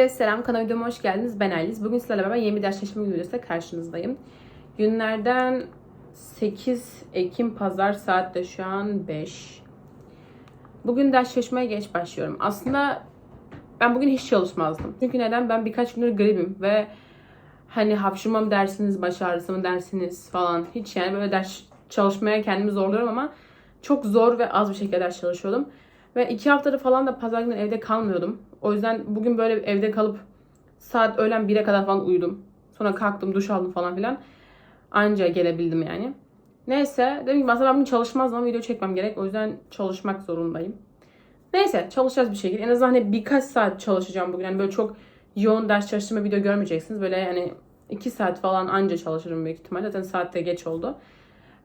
Herkese selam. Kanal videoma hoş geldiniz. Ben Ayliz. Bugün sizlerle beraber yeni bir ders çalışma videosuyla karşınızdayım. Günlerden 8 Ekim Pazar saat de şu an 5. Bugün ders çalışmaya geç başlıyorum. Aslında ben bugün hiç çalışmazdım. Çünkü neden? Ben birkaç gündür gripim ve hani hapşırma mı dersiniz, baş ağrısı dersiniz falan. Hiç yani böyle ders çalışmaya kendimi zorluyorum ama çok zor ve az bir şekilde ders çalışıyordum. Ve iki haftadır falan da pazar günü evde kalmıyordum. O yüzden bugün böyle evde kalıp saat öğlen 1'e kadar falan uyudum. Sonra kalktım, duş aldım falan filan. Anca gelebildim yani. Neyse dedim ki aslında ben bugün çalışmazdım ama video çekmem gerek. O yüzden çalışmak zorundayım. Neyse çalışacağız bir şekilde. En azından hani birkaç saat çalışacağım bugün. Yani böyle çok yoğun ders çalıştırma video görmeyeceksiniz. Böyle yani 2 saat falan anca çalışırım büyük ihtimalle. Zaten saatte geç oldu.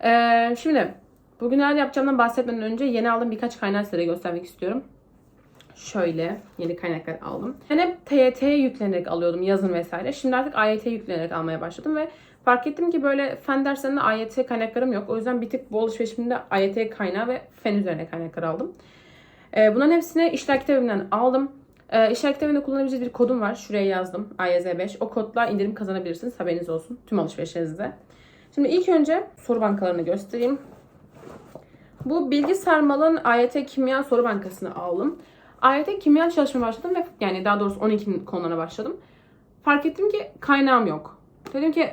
Ee, şimdi bugün neler yapacağımdan bahsetmeden önce yeni aldığım birkaç kaynak size göstermek istiyorum. Şöyle yeni kaynaklar aldım. Ben hep TYT'ye yüklenerek alıyordum yazın vesaire. Şimdi artık AYT'ye yüklenerek almaya başladım ve fark ettim ki böyle fen derslerinde AYT kaynaklarım yok. O yüzden bir tık bu alışverişimde AYT kaynağı ve fen üzerine kaynaklar aldım. Ee, bunların hepsini işler kitabinden aldım. Ee, işler kitabında kullanabileceğiniz bir kodum var. Şuraya yazdım. AYZ5. O kodla indirim kazanabilirsiniz. Haberiniz olsun. Tüm alışverişlerinizde. Şimdi ilk önce soru bankalarını göstereyim. Bu Bilgi Sarmal'ın AYT Kimya Soru Bankası'nı aldım. AYT kimya çalışmaya başladım ve yani daha doğrusu 12 konulara başladım. Fark ettim ki kaynağım yok. Dedim ki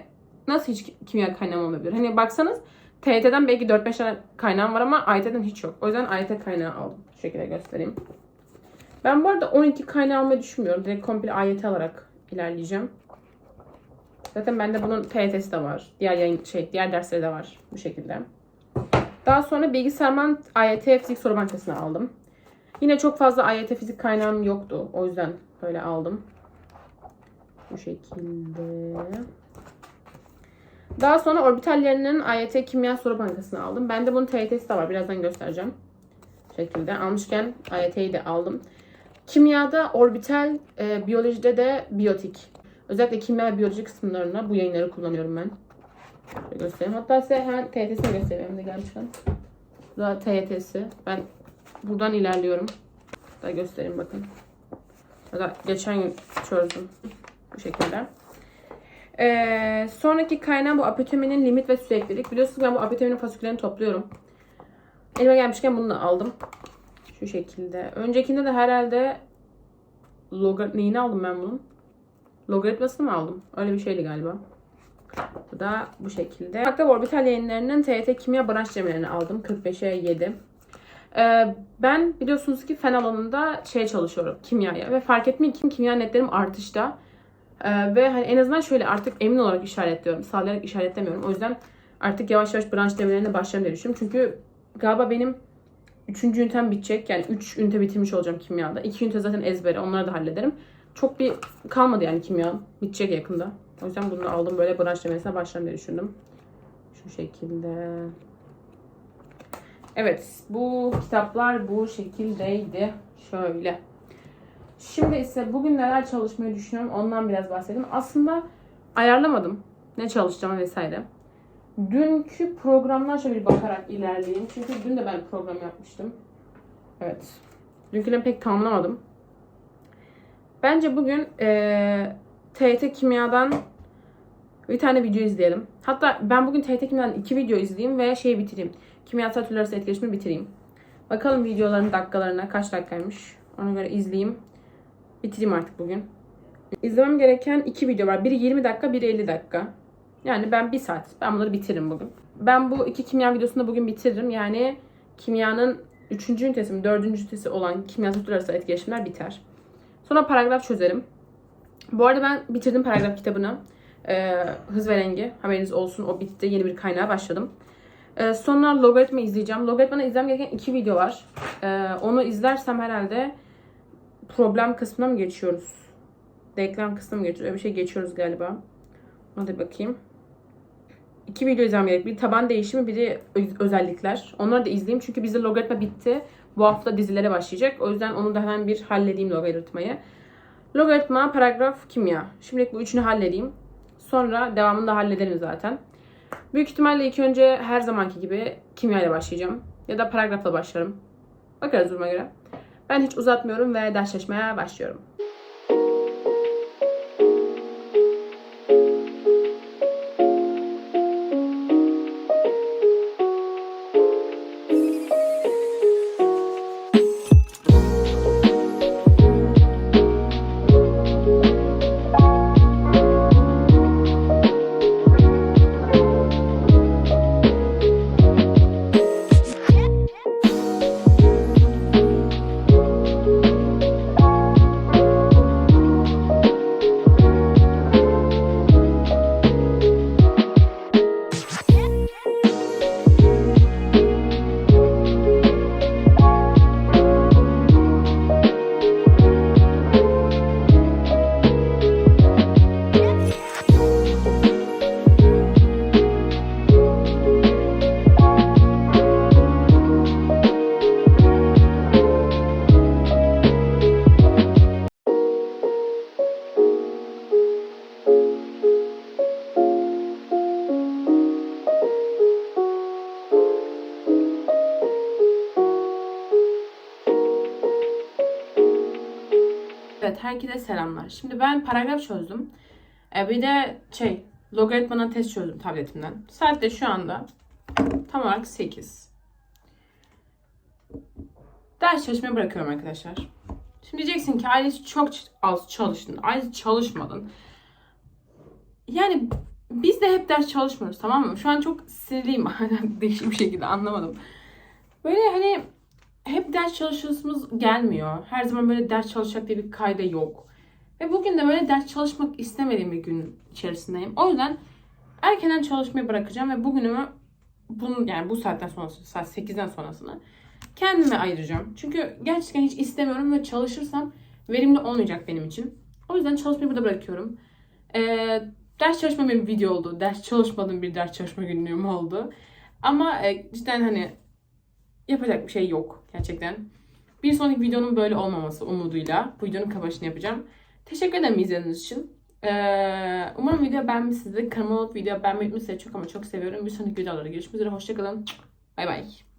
nasıl hiç kimya kaynağım olmayabilir? Hani baksanız TYT'den belki 4-5 tane kaynağım var ama AYT'den hiç yok. O yüzden AYT kaynağı aldım. Şu şekilde göstereyim. Ben bu arada 12 kaynağı almayı düşünmüyorum. Direkt komple AYT alarak ilerleyeceğim. Zaten bende bunun TYT'si de var. Diğer yayın, şey, diğer dersleri de var bu şekilde. Daha sonra bilgisayarman AYT fizik soru bankasını aldım. Yine çok fazla AYT fizik kaynağım yoktu. O yüzden böyle aldım. Bu şekilde. Daha sonra orbitallerinin AYT kimya soru bankasını aldım. Bende bunun TYT'si de var. Birazdan göstereceğim. Bu şekilde. Almışken AYT'yi de aldım. Kimyada orbital, e, biyolojide de biyotik. Özellikle kimya ve biyoloji kısımlarında bu yayınları kullanıyorum ben. Şöyle göstereyim. Hatta size hemen TYT'sini göstereyim. Hem de gelmişken. Bu da TYT'si. Ben buradan ilerliyorum. Da göstereyim bakın. Da geçen gün çözdüm. Bu şekilde. Ee, sonraki kaynağım bu apoteminin limit ve süreklilik. Biliyorsunuz ben bu apoteminin fasiküllerini topluyorum. Elime gelmişken bunu da aldım. Şu şekilde. Öncekinde de herhalde logarit neyini aldım ben bunun? Logaritmasını mı aldım? Öyle bir şeydi galiba. Bu da bu şekilde. Farklı orbital yayınlarının TYT kimya branş cemlerini aldım. 45'e 7. Ee, ben biliyorsunuz ki fen alanında şey çalışıyorum kimyaya ve fark etmeyin ki kimya netlerim artışta. Ee, ve hani en azından şöyle artık emin olarak işaretliyorum. Sağlayarak işaretlemiyorum. O yüzden artık yavaş yavaş branş demelerine başlarım diye düşünüyorum. Çünkü galiba benim 3. ünitem bitecek. Yani 3 ünite bitirmiş olacağım kimyada. 2 ünite zaten ezbere. Onları da hallederim. Çok bir kalmadı yani kimya. Bitecek yakında. O yüzden bunu aldım böyle branş demesine başlarım diye düşündüm. Şu şekilde. Evet bu kitaplar bu şekildeydi. Şöyle. Şimdi ise bugün neler çalışmayı düşünüyorum ondan biraz bahsedeyim. Aslında ayarlamadım ne çalışacağım vesaire. Dünkü programlar şöyle bir bakarak ilerleyeyim. Çünkü dün de ben program yapmıştım. Evet. Dünküleri pek tamamlamadım. Bence bugün ee, TYT Kimya'dan bir tane video izleyelim. Hatta ben bugün TYT Kimya'dan iki video izleyeyim ve şeyi bitireyim. Kimyasal türler arası etkileşimi bitireyim. Bakalım videoların dakikalarına kaç dakikaymış. Ona göre izleyeyim. Bitireyim artık bugün. İzlemem gereken iki video var. Biri 20 dakika, biri 50 dakika. Yani ben bir saat. Ben bunları bitiririm bugün. Ben bu iki kimya videosunu bugün bitiririm. Yani kimyanın 3. ünitesi mi 4. ünitesi olan kimyasal türler arası etkileşimler biter. Sonra paragraf çözerim. Bu arada ben bitirdim paragraf kitabını. Ee, hız ve rengi. Haberiniz olsun. O bitti. Yeni bir kaynağa başladım. Ee, sonra logaritma izleyeceğim. Logaritmada izlemem gereken iki video var. Ee, onu izlersem herhalde problem kısmına mı geçiyoruz? Denklem kısmına mı geçiyoruz? Öyle bir şey geçiyoruz galiba. Hadi bakayım. İki video izlemem gerek. Bir taban değişimi, biri öz- özellikler. Onları da izleyeyim çünkü bizde logaritma bitti. Bu hafta dizilere başlayacak. O yüzden onu da hemen bir halledeyim logaritmayı. Logaritma, paragraf, kimya. Şimdilik bu üçünü halledeyim. Sonra devamını da hallederim zaten. Büyük ihtimalle ilk önce her zamanki gibi kimya ile başlayacağım. Ya da paragrafla başlarım. Bakarız duruma göre. Ben hiç uzatmıyorum ve ders çalışmaya başlıyorum. Evet, herkese selamlar. Şimdi ben paragraf çözdüm. E, bir de şey, logaritmanın test çözdüm tabletimden. Saat de şu anda tam olarak 8. Ders çalışmayı bırakıyorum arkadaşlar. Şimdi diyeceksin ki ailesi çok az çalıştın. Ailesi çalışmadın. Yani biz de hep ders çalışmıyoruz tamam mı? Şu an çok sinirliyim. Değişik bir şekilde anlamadım. Böyle hani hep ders çalışıyorsunuz gelmiyor. Her zaman böyle ders çalışacak diye bir kayda yok. Ve bugün de böyle ders çalışmak istemediğim bir gün içerisindeyim. O yüzden erkenden çalışmayı bırakacağım ve bugünümü bunun yani bu saatten sonrası, saat 8'den sonrasını kendime ayıracağım. Çünkü gerçekten hiç istemiyorum ve çalışırsam verimli olmayacak benim için. O yüzden çalışmayı burada bırakıyorum. Ee, ders çalışma bir video oldu. Ders çalışmadığım bir ders çalışma günlüğüm oldu. Ama e, cidden hani yapacak bir şey yok gerçekten. Bir sonraki videonun böyle olmaması umuduyla bu videonun kapanışını yapacağım. Teşekkür ederim izlediğiniz için. Ee, umarım video beğenmişsinizdir. Kanalıma video beğenmeyi unutmayın. Çok ama çok seviyorum. Bir sonraki videolarda görüşmek üzere. Hoşçakalın. Bay bay.